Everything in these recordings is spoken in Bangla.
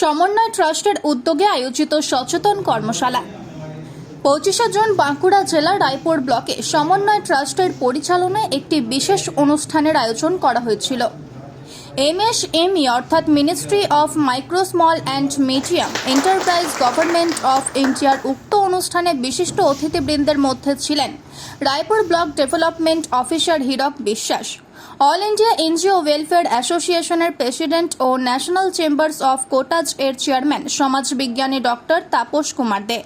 সমন্বয় ট্রাস্টের উদ্যোগে আয়োজিত সচেতন কর্মশালা। পঁচিশে জুন বাঁকুড়া জেলা রায়পুর ব্লকে সমন্বয় ট্রাস্টের পরিচালনায় একটি বিশেষ অনুষ্ঠানের আয়োজন করা হয়েছিল। এমএসএমই অর্থাৎ Ministry of Micro Small and Medium Enterprise Government of ইন্ডিয়ার অনুষ্ঠানে বিশিষ্ট অতিথিবৃন্দের মধ্যে ছিলেন Raipur block development officer Hirak Biswas, All India NGO Welfare অ্যাসোসিয়েশনের প্রেসিডেন্ট ও ন্যাশনাল চেম্বার্স অফ কোটাজ এর chairman সমাজবিজ্ঞানী doctor Tapas Kumar De.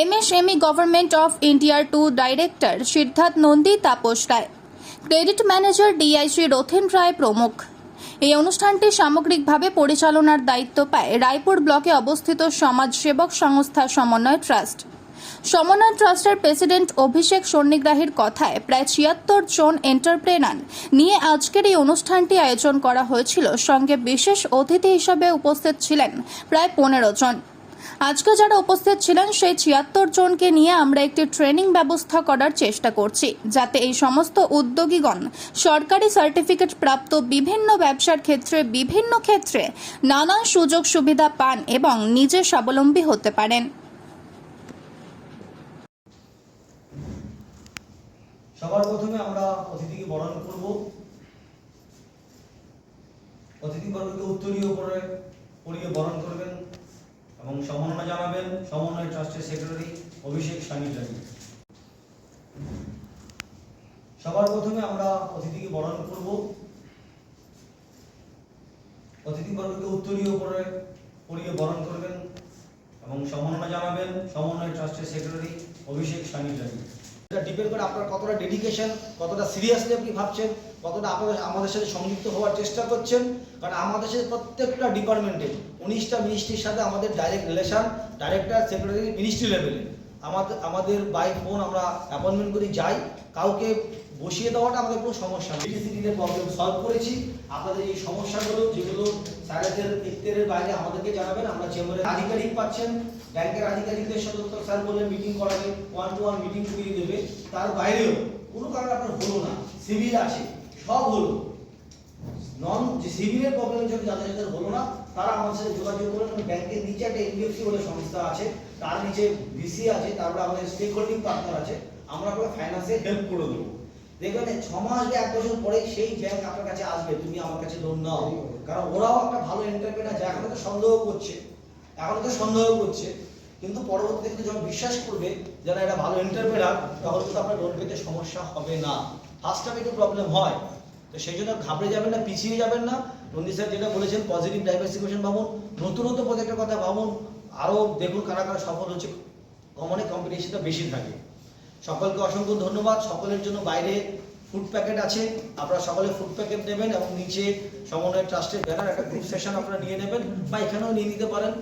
MSME Government of ইন্ডিয়ার to director Siddhartha Nandi Tapas Roy. Credit manager DIC Rathen Roy প্রমুখ। এই অনুষ্ঠানটি সামগ্রিকভাবে পরিচালনার দায়িত্ব পায় রায়পুর ব্লকে অবস্থিত সমাজসেবক সংস্থা সমন্বয় ট্রাস্ট। সমন্বয় ট্রাস্টের প্রেসিডেন্ট অভিষেক সন্নিগ্রাহীর কথায় প্রায় ছিয়াত্তর জন এন্টারপ্রেনার নিয়ে আজকের এই অনুষ্ঠানটি আয়োজন করা হয়েছিল। সঙ্গে বিশেষ অতিথি হিসাবে উপস্থিত ছিলেন প্রায় পনেরো জন। আজকে যারা উপস্থিত ছিলেন, সেই ছিয়াত্তর জনকে নিয়ে আমরা একটি ট্রেনিং ব্যবস্থা করার চেষ্টা করছি, যাতে এই সমস্ত উদ্যোগীগণ সরকারি সার্টিফিকেট প্রাপ্ত বিভিন্ন ব্যবসার ক্ষেত্রে, বিভিন্ন ক্ষেত্রে নানান সুযোগ সুবিধা পান এবং নিজে স্বাবলম্বী হতে পারেন। সবার প্রথমে আমরা অতিথিকে বরণ করব। অতিথি বর্গকে উত্তরীয় করে পড়িয়ে বরণ করবেন। এবং সমন্বয় জানাবেন সমন্বয় ট্রাস্টের সেক্রেটারি অভিষেক সানিটারি সবার প্রথমে আমরা অতিথিকে বরণ করব। অতিথি বর্গকে উত্তরীয় করে পড়িয়ে বরণ করবেন এবং সমন্বয় জানাবেন সমন্বয় ট্রাস্টের সেক্রেটারি অভিষেক সানিটারি ডিপেন্ড করে আপনার কতটা ডেডিকেশন কতটা সিরিয়াসলি আপনি ভাবছেন, কতটা আপনাদের, আমাদের সাথে সংযুক্ত হওয়ার চেষ্টা করছেন। কারণ আমাদের সাথে প্রত্যেকটা ডিপার্টমেন্টে উনিশটা মিনিস্ট্রির সাথে আমাদের direct relation director secretary ministry লেভেলে আমাদের আমাদের বাই ফোন আমরা অ্যাপয়েন্টমেন্ট করে, যাই। কাউকে বসিয়ে দেওয়াটা আমাদের কোনো সমস্যা নেই। সিটিতে প্রবলেম সলভ করেছি। আপনাদের এই সমস্যাগুলো, যেগুলো স্যারেদের ইত্তেরের বাইরে আমাদেরকে জানাবেন। আমরা চেম্বারের আধিকারিক পাচ্ছেন। ব্যাংকের আধিকারিকদের সাথে তো স্যার বললেন মিটিং করাবে ওয়ান টু ওয়ান মিটিং করিয়ে দেবে। তার বাইরেও কোনো কারণে আপনার হলো না। সিভিল আছে, সব হলো। নন যে সিভিলের প্রবলেম জন্য যাদের যাদের হলো না, তারা আমার সাথে যোগাযোগ করুন আমি ব্যাংকের নিচে একটা এনবিএফসি বলে সংস্থা আছে, তার নিচে ভিসি আছে, তারপরে আমাদের স্টেক হোল্ডিং পার্টনার আছে, আমরা আপনার ফাইন্যান্সে হেল্প করে দেবো। দেখবেন ছ মাস বা এক বছর পরে সেই ব্যাংক আপনার কাছে আসবে, তুমি আমার কাছে লোন নাও। কারণ ওরাও একটা ভালো এন্টারপ্রেনার যা এখন তো সন্দেহ করছে। এখন তো সন্দেহ করছে। কিন্তু পরবর্তীতে কিন্তু যখন বিশ্বাস করবে যারা এটা ভালো এন্টারপ্রেনার তখন কিন্তু আপনার লোন পেতে সমস্যা হবে না। ফার্স্ট টাইমে একটু প্রবলেম হয়। তো সেই জন্য ঘাবড়ে যাবেন না, পিছিয়ে যাবেন না। নন্দী স্যার যেটা বলেছেন পজিটিভ ডাইভার্সিফিকেশন ভাবুন, নতুনত্ব প্রজেক্টের কথা ভাবুন আরও দেখুন কারা কারা সফল হচ্ছে। কমনে কম্পিটিশনটা বেশি থাকে। সকলকে অসংখ্য ধন্যবাদ। সকলের জন্য বাইরে ফুড প্যাকেট আছে। আপনারা সকলে ফুড প্যাকেট নেবেন এবং নিচে সমন্বয় ট্রাস্টের ব্যানার একটা গ্রুপ সেশন আপনারা নিয়ে নেবেন বা এখানেও নিয়ে নিতে পারেন।